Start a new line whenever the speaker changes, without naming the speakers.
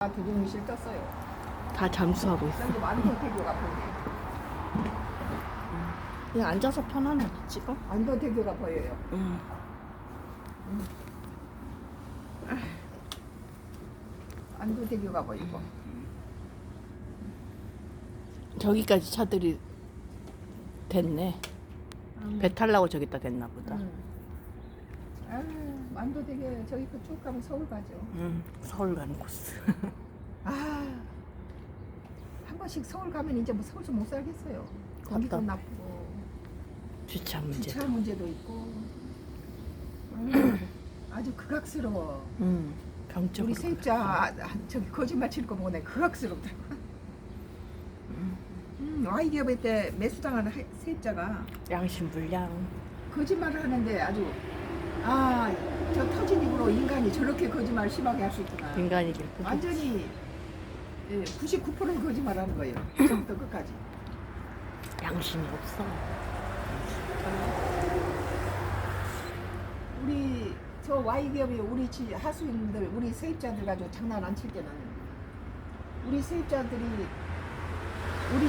다 두둥실 떴어요.
다 잠수하고 있어.
저기 안도태교가 보여요.
그냥 앉아서 편안하게 찍어.
안도태교가 보여요.
응.
안도태교가 보이고.
저기까지 차들이 됐네. 배 타려고 저기다 됐나 보다.
음. 아, 안도태교 저기 그쭉 가면 서울 가죠.
응. 서울 가는 코스.
아, 한 번씩 서울 가면 이제 뭐 서울 좀못 살겠어요. 공기도. 나쁘고
주차 문제.
주차 문제도 있고. 음, 아주 극악스러워.
응. 병적으로.
우리 세입자 아, 저기 거짓말 치는 거 보고 내가 극악스럽더라고. 음, Y기업에 때 매수당하는 하- 세입자가
양심 불량.
거짓말을 하는데 아주 아 저 터진 입으로 인간이 저렇게 거짓말 심하게 할 수 있구나.
인간이길 뿐.
완전히 예, 99%는 거짓말하는 거예요. 처음부터 끝까지.
양심이 없어.
우리 저 Y 기업이 우리 지- 하수인들 우리 세입자들 가지고 장난 안 칠 때는 우리 세입자들이 우리